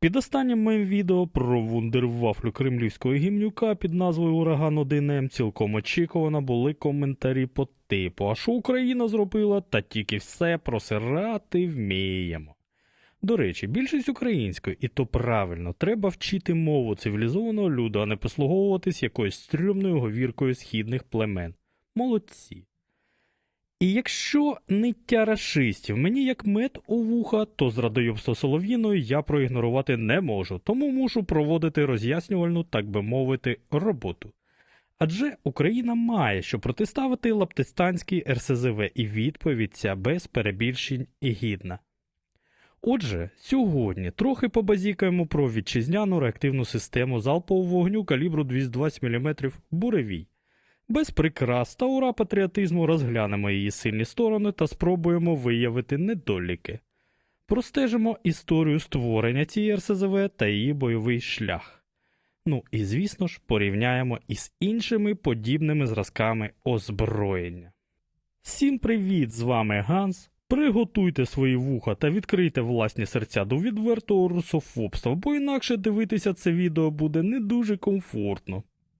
Під останнім моїм відео про вундервафлю кремлівського гімнюка під назвою Ураган 1М цілком очікувано були коментарі по типу А що Україна зробила, та тільки все просирати вміємо. До речі, більшість української, і то правильно, треба вчити мову цивілізованого люду, а не послуговуватись якоюсь стрімною говіркою східних племен. Молодці. І якщо ниття рашистів мені як мед у вуха, то з зрадойобство Солов'їною я проігнорувати не можу, тому мушу проводити роз'яснювальну, так би мовити, роботу. Адже Україна має що протиставити лаптистанській РСЗВ, і відповідь ця без перебільшень і гідна. Отже, сьогодні трохи побазікаємо про вітчизняну реактивну систему залпового вогню калібру 220 мм буревій. Без прикрас та ура патріотизму розглянемо її сильні сторони та спробуємо виявити недоліки. Простежимо історію створення цієї РСЗВ та її бойовий шлях. Ну і звісно ж порівняємо із іншими подібними зразками озброєння. Всім привіт! З вами Ганс. Приготуйте свої вуха та відкрийте власні серця до відвертого русофобства, бо інакше дивитися це відео буде не дуже комфортно.